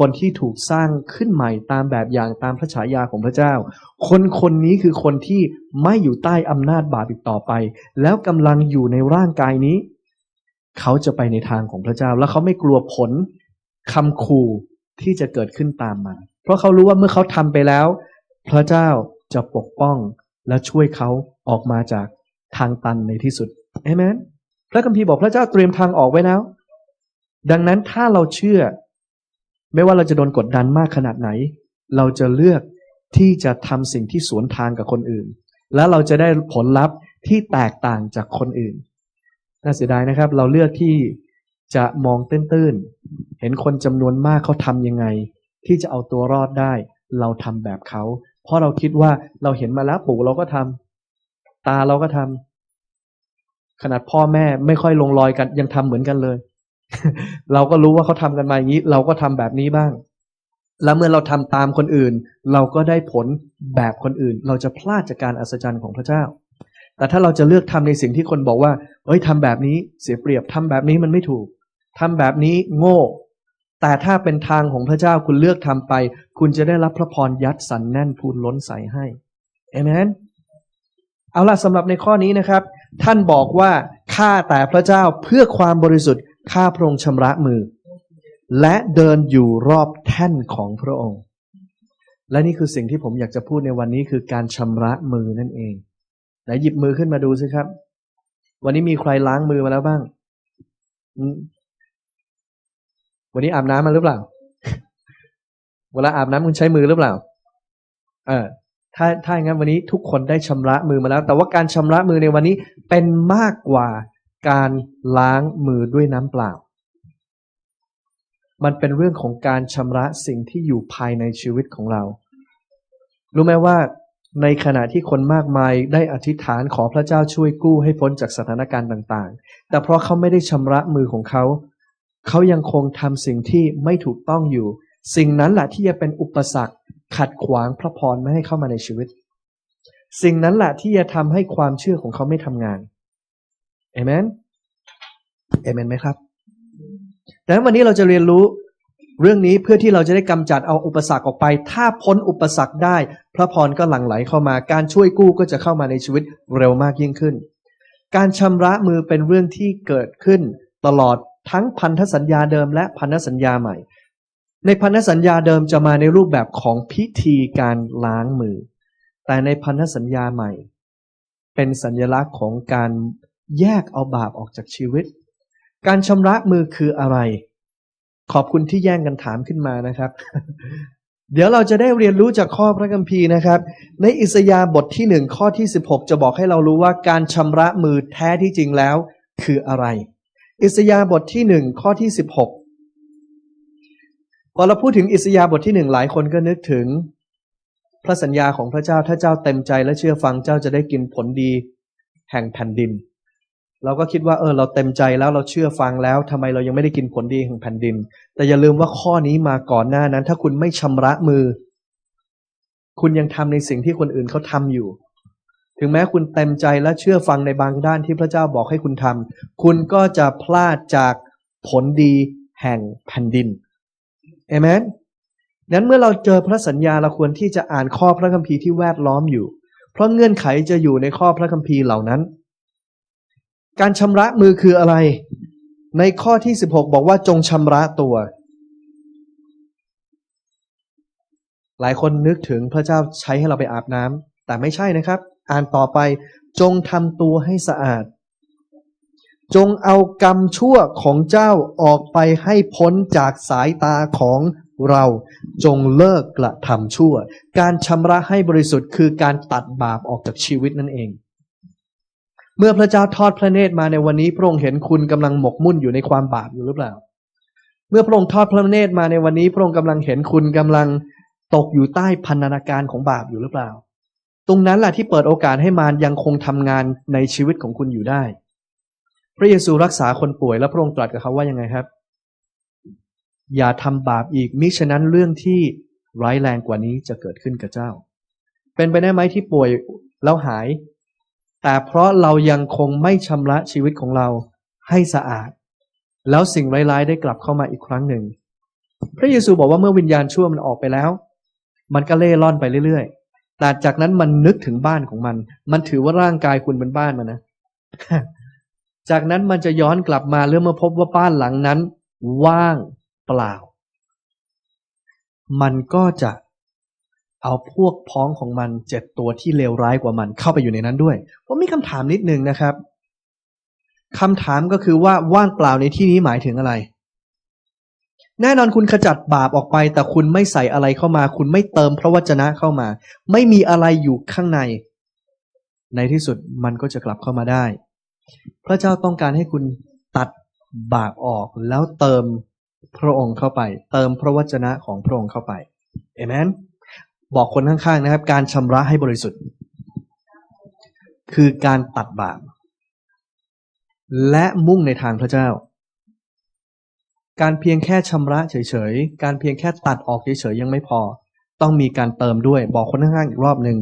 คนที่ถูกสร้างขึ้นใหม่ตามแบบอย่างตามพระฉายาของพระเจ้า คนคนนี้คือคนที่ไม่อยู่ใต้อำนาจบาปอีกต่อไป แล้วกำลังอยู่ในร่างกายนี้ เขาจะไปในทางของพระเจ้า แล้วเขาไม่กลัวผลคำขู่ที่จะเกิดขึ้นตามมา เพราะเขารู้ว่าเมื่อเขาทำไปแล้ว พระเจ้าจะปกป้องและช่วยเขาออกมาจากทางตันในที่สุดเอเมนพระคัมภีร์บอกพระเจ้าเตรียมทางออกไว้แล้ว ดังนั้นถ้าเราเชื่อ ไม่ว่าเราจะโดนกดดันมากขนาดไหน เราจะเลือกที่จะทำสิ่งที่สวนทางกับคนอื่น แล้วเราจะได้ผลลัพธ์ที่แตกต่างจากคนอื่น น่าเสียดายนะครับ เราเลือกที่จะมองตื้นๆ เห็นคนจำนวนมากเขาทำยังไง ที่จะเอาตัวรอดได้ เราทำแบบเขา เพราะเราคิดว่าเราเห็นมาแล้วปู่เราก็ทำตาเราก็ทำขนาดพ่อแม่ไม่ค่อยลงรอยกันยังทำเหมือนกันเลย เราก็รู้ว่าเขาทำกันมาอย่างนี้ เราก็ทำแบบนี้บ้าง แล้วเมื่อเราทำตามคนอื่น เราก็ได้ผลแบบคนอื่น เราจะพลาดจากการอัศจรรย์ของพระเจ้า แต่ถ้าเราจะเลือกทำในสิ่งที่คนบอกว่า เอ้ยทำแบบนี้เสียเปรียบทำแบบนี้มันไม่ถูกทำแบบนี้โง่ แต่ถ้าเป็นทางของพระเจ้าคุณเลือกทำไป คุณจะได้รับพระพรยัดสันแน่นพูนล้นใสให้เอเมนเอาล่ะสำหรับในข้อนี้นะครับ ท่านบอกว่าข้าแต่พระเจ้าเพื่อความบริสุทธิ์ ข้าพระองค์ชำระมือ และเดินอยู่รอบแท่นของพระองค์ และนี่คือสิ่งที่ผมอยากจะพูดในวันนี้คือการชำระมือนั่นเองไหนหยิบมือขึ้นมาดูสิครับ วันนี้มีใครล้างมือมาแล้วบ้าง วันนี้อาบน้ำมาหรือเปล่า เวลาอาบน้ำคุณใช้มือหรือเปล่า เออถ้าถ้าอย่างนั้นวันนี้ทุกคนได้ชำระมือมาแล้ว แต่ว่าการชำระมือในวันนี้เป็นมากกว่า การล้างมือด้วยน้ำเปล่า มันเป็นเรื่องของการชำระสิ่งที่อยู่ภายในชีวิตของเรา รู้ไหมว่าในขณะที่คนมากมายได้อธิษฐานขอพระเจ้าช่วยกู้ให้พ้นจากสถานการณ์ต่างๆ แต่เพราะเขาไม่ได้ชำระมือของเขา เขายังคงทำสิ่งที่ไม่ถูกต้องอยู่ สิ่งนั้นแหละที่จะเป็นอุปสรรคขัดขวางพระพรไม่ให้เข้ามาในชีวิต สิ่งนั้นแหละที่จะทำให้ความเชื่อของเขาไม่ทำงาน เอเมนเอเมนไหมครับดังนั้นวันนี้เราจะเรียนรู้เรื่องนี้เพื่อที่เราจะได้กำจัดเอาอุปสรรคออกไป ถ้าพ้นอุปสรรคได้ พระพรก็หลั่งไหลเข้ามา การช่วยกู้ก็จะเข้ามาในชีวิตเร็วมากยิ่งขึ้น การชำระมือเป็นเรื่องที่เกิดขึ้น ตลอดทั้งพันธสัญญาเดิมและพันธสัญญาใหม่ ในพันธสัญญาเดิมจะมาในรูปแบบของพิธีการล้างมือ แต่ในพันธสัญญาใหม่ เป็นสัญลักษณ์ของการ แยกเอาบาปออกจากชีวิต การชำระมือคืออะไร ขอบคุณที่แย่งกันถามขึ้นมานะครับ เดี๋ยวเราจะได้เรียนรู้จากข้อพระคัมภีร์นะครับ ในอิสยาห์บทที่หนึ่งข้อที่สิบหกจะบอกให้เรารู้ว่าการชำระมือแท้ที่จริงแล้วคืออะไร อิสยาห์บทที่หนึ่งข้อที่สิบหกพอเราพูดถึงอิสยาห์บทที่หนึ่งหลายคนก็นึกถึงพระสัญญาของพระเจ้าถ้าเจ้าเต็มใจและเชื่อฟังเจ้าจะได้กินผลดี แห่งแผ่นดิน เราก็คิดว่าเออเราเต็มใจแล้วเราเชื่อฟังแล้วทำไมเรายังไม่ได้กินผลดีแห่งแผ่นดิน แต่อย่าลืมว่าข้อนี้มาก่อนหน้านั้น ถ้าคุณไม่ชำระมือ คุณยังทำในสิ่งที่คนอื่นเขาทำอยู่ ถึงแม้คุณเต็มใจและเชื่อฟังในบางด้านที่พระเจ้าบอกให้คุณทำคุณก็จะพลาดจากผลดีแห่งแผ่นดินเอเมนนั้นเมื่อเราเจอพระสัญญาเราควรที่จะอ่านข้อพระคัมภีร์ที่แวดล้อมอยู่ เพราะเงื่อนไขจะอยู่ในข้อพระคัมภีร์เหล่านั้น การชำระมือคืออะไร ในข้อที่ 16 บอกว่าจงชำระตัว หลายคนนึกถึงพระเจ้าใช้ให้เราไปอาบน้ำแต่ไม่ใช่นะครับ อ่านต่อไปจงทำตัวให้สะอาด จงเอากรรมชั่วของเจ้าออกไปให้พ้นจากสายตาของเราจงเลิกกระทำชั่ว การชำระให้บริสุทธิ์คือการตัดบาปออกจากชีวิตนั่นเอง เมื่อพระเจ้าทอดพระเนตรมาในวันนี้ พระองค์เห็นคุณกำลังหมกมุ่นอยู่ในความบาปอยู่หรือเปล่า เมื่อพระองค์ทอดพระเนตรมาในวันนี้ พระองค์กำลังเห็นคุณกำลังตกอยู่ใต้พันธนาการของบาปอยู่หรือเปล่า ตรงนั้นแหละที่เปิดโอกาสให้มารยังคงทำงานในชีวิตของคุณอยู่ได้ พระเยซูรักษาคนป่วยแล้วพระองค์ตรัสกับเขาว่ายังไงครับ อย่าทำบาปอีกมิฉะนั้นเรื่องที่ร้ายแรงกว่านี้จะเกิดขึ้นกับเจ้า เป็นไปได้ไหมที่ป่วยแล้วหาย แต่เพราะเรายังคงไม่ชำระชีวิตของเราให้สะอาด แล้วสิ่งร้ายๆได้กลับเข้ามาอีกครั้งหนึ่ง พระเยซูบอกว่าเมื่อวิญญาณชั่วมันออกไปแล้ว มันก็เล่ร่อนไปเรื่อยๆ แต่จากนั้นมันนึกถึงบ้านของมัน มันถือว่าร่างกายคุณเป็นบ้านมันนะ จากนั้นมันจะย้อนกลับมาเรื่อมาพบว่าบ้านหลังนั้น ว่างเปล่า มันก็จะ เอาพวกพ้องของมันเจ็ดตัวที่เลวร้ายกว่ามันเข้าไปอยู่ในนั้นด้วย ผมมีคำถามนิดนึงนะครับคำถามก็คือว่าว่างเปล่าในที่นี้หมายถึงอะไร แน่นอนคุณขจัดบาปออกไป แต่คุณไม่ใส่อะไรเข้ามา คุณไม่เติมพระวจนะเข้ามา ไม่มีอะไรอยู่ข้างใน ในที่สุดมันก็จะกลับเข้ามาได้ พระเจ้าต้องการให้คุณตัดบาปออกแล้วเติมพระองค์เข้าไป เติมพระวจนะของพระองค์เข้าไปเอเมน บอกคนข้างๆนะครับ การชำระให้บริสุทธิ์ คือการตัดบาปและมุ่งในทางพระเจ้า การเพียงแค่ชำระเฉยๆ การเพียงแค่ตัดออกเฉยๆยังไม่พอ ต้องมีการเติมด้วย บอกคนข้างๆอีกรอบหนึ่ง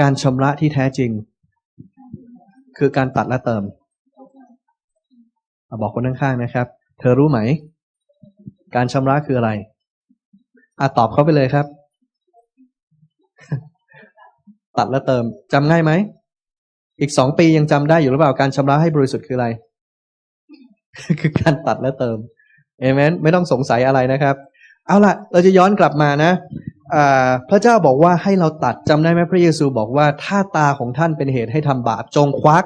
การชำระที่แท้จริง คือการตัดและเติม บอกคนข้างๆนะครับ เธอรู้ไหม การชำระคืออะไรอะตอบเขาไปเลยครับ ตัดและเติมจำง่ายไหม อีกสองปียังจำได้อยู่หรือเปล่าการชำระให้บริสุทธิ์คืออะไร คือการตัดและเติมเอเมนไม่ต้องสงสัยอะไรนะครับ เอาล่ะ เราจะย้อนกลับมานะพระเจ้าบอกว่าให้เราตัดจำได้ไหมพระเยซูบอกว่าถ้าตาของท่านเป็นเหตุให้ทำบาปจงควัก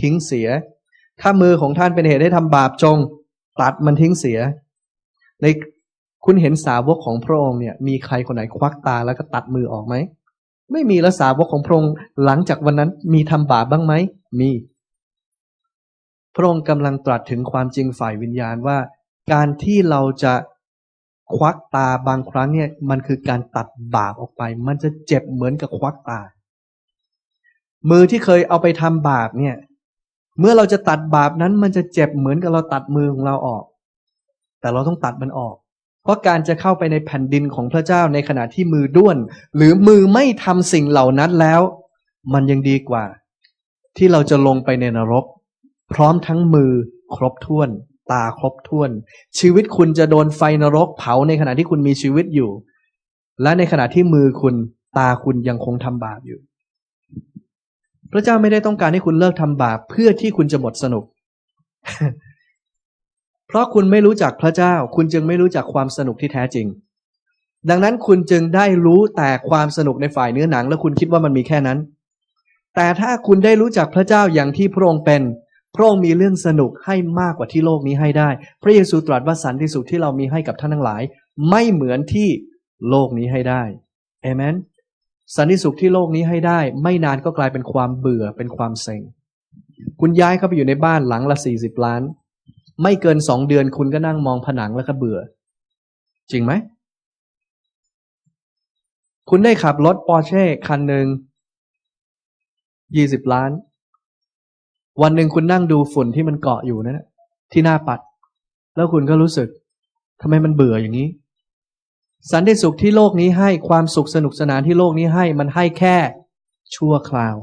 ทิ้งเสีย ถ้ามือของท่านเป็นเหตุให้ทำบาปจงตัดมันทิ้งเสีย ในคุณเห็นสาวกของพระองค์เนี่ย มีใครคนไหนควักตาแล้วก็ตัดมือออกไหม ไม่มีแล้วสาวกของพระองค์หลังจากวันนั้นมีทำบาปบ้างไหมมี พระองค์กำลังตรัสถึงความจริงฝ่ายวิญญาณว่า การที่เราจะควักตาบางครั้งเนี่ยมันคือการตัดบาปออกไป มันจะเจ็บเหมือนกับควักตา มือที่เคยเอาไปทำบาปเนี่ย เมื่อเราจะตัดบาปนั้นมันจะเจ็บเหมือนกับเราตัดมือของเราออก แต่เราต้องตัดมันออก เพราะการจะเข้าไปในแผ่นดินของพระเจ้าในขณะที่มือด้วน หรือมือไม่ทำสิ่งเหล่านั้นแล้ว มันยังดีกว่า ที่เราจะลงไปในนรก พร้อมทั้งมือครบถ้วน ตาครบถ้วน ชีวิตคุณจะโดนไฟนรกเผาในขณะที่คุณมีชีวิตอยู่ และในขณะที่มือคุณตาคุณยังคงทำบาปอยู่ พระเจ้าไม่ได้ต้องการให้คุณเลิกทำบาปเพื่อที่คุณจะหมดสนุก เพราะคุณไม่รู้จักพระเจ้า คุณจึงไม่รู้จักความสนุกที่แท้จริง ดังนั้นคุณจึงได้รู้แต่ความสนุกในฝ่ายเนื้อหนัง และคุณคิดว่ามันมีแค่นั้น แต่ถ้าคุณได้รู้จักพระเจ้าอย่างที่พระองค์เป็น พระองค์มีเรื่องสนุกให้มากกว่าที่โลกนี้ให้ได้ พระเยซูตรัสว่าสันติสุขที่เรามีให้กับท่านทั้งหลาย ไม่เหมือนที่โลกนี้ให้ได้เอเมนสันติสุขที่โลกนี้ให้ได้ ไม่นานก็กลายเป็นความเบื่อเป็นความเซ็ง คุณย้ายเข้าไปอยู่ในบ้านหลังละสี่สิบล้าน ไม่เกินสองเดือนคุณก็นั่งมองผนังแล้วก็เบื่อ จริงไหม คุณได้ขับรถปอร์เช่คันหนึ่งยี่สิบล้าน วันหนึ่งคุณนั่งดูฝุ่นที่มันเกาะอยู่นะั่นที่หน้าปัด แล้วคุณก็รู้สึกทำไมมันเบื่ออย่างนี้ สันติสุขที่โลกนี้ให้ความสุขสนุกสนานที่โลกนี้ให้มันให้แค่ชั่วคราว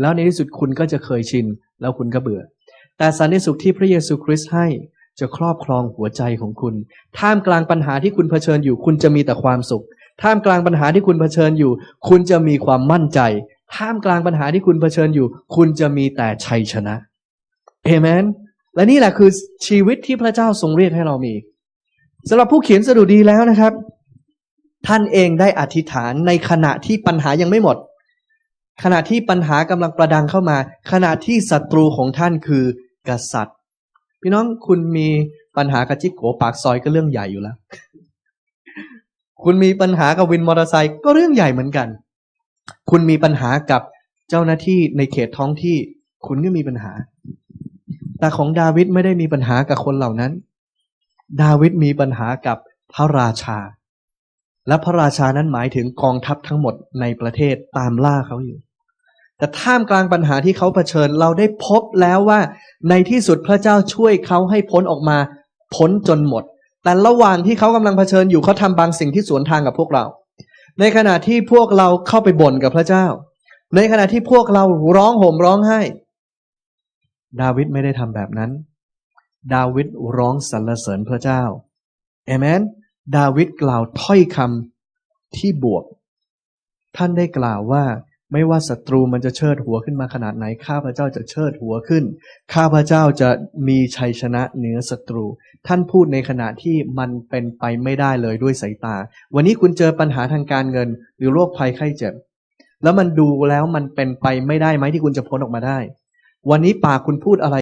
แล้วในที่สุดคุณก็จะเคยชิน แล้วคุณก็เบื่อ แต่สันติสุขที่พระเยซูคริสต์ให้จะครอบครองหัวใจของคุณ ท่ามกลางปัญหาที่คุณเผชิญอยู่ คุณจะมีแต่ความสุข ท่ามกลางปัญหาที่คุณเผชิญอยู่ คุณจะมีความมั่นใจ ท่ามกลางปัญหาที่คุณเผชิญอยู่ คุณจะมีแต่ชัยชนะเอเมน และนี่แหละคือชีวิตที่พระเจ้าทรงเรียกให้เรามีสำหรับผู้เขียนสดุดีแล้วนะครับ ท่านเองได้อธิษฐานในขณะที่ปัญหายังไม่หมด ขณะที่ปัญหากำลังประดังเข้ามา ขณะที่ศัตรูของท่านคือ กษัตริย์ พี่น้องคุณมีปัญหากับจิ๊กโกปากซอยก็เรื่องใหญ่อยู่แล้ว คุณมีปัญหากับวินมอเตอร์ไซค์ก็เรื่องใหญ่เหมือนกัน คุณมีปัญหากับเจ้าหน้าที่ในเขตท้องที่ คุณก็มีปัญหา แต่ของดาวิดไม่ได้มีปัญหากับคนเหล่านั้น ดาวิดมีปัญหากับพระราชา และพระราชานั้นหมายถึงกองทัพทั้งหมดในประเทศตามล่าเขาอยู่ แต่ท่ามกลางปัญหาที่เขาเผชิญเราได้พบแล้วว่าในที่สุดพระเจ้าช่วยเขาให้พ้นออกมา พ้นจนหมด แต่ระหว่างที่เขากำลังเผชิญอยู่เขาทำบางสิ่งที่สวนทางกับพวกเรา ในขณะที่พวกเราเข้าไปบ่นกับพระเจ้า ในขณะที่พวกเราร้องห่มร้องไห้ ดาวิดไม่ได้ทำแบบนั้น ดาวิดร้องสรรเสริญพระเจ้าเอเมน ดาวิดกล่าวถ้อยคำที่บวก ท่านได้กล่าวว่า ไม่ว่าศัตรูมันจะเชิดหัวขึ้นมาขนาดไหน ข้าพเจ้าจะเชิดหัวขึ้น ข้าพเจ้าจะมีชัยชนะเหนือศัตรู ท่านพูดในขณะที่มันเป็นไปไม่ได้เลยด้วยสายตา วันนี้คุณเจอปัญหาทางการเงิน หรือโรคภัยไข้เจ็บ แล้วมันดูแล้วมันเป็นไปไม่ได้ไหมที่คุณจะพ้นออกมาได้ วันนี้ปากคุณพูดอะไร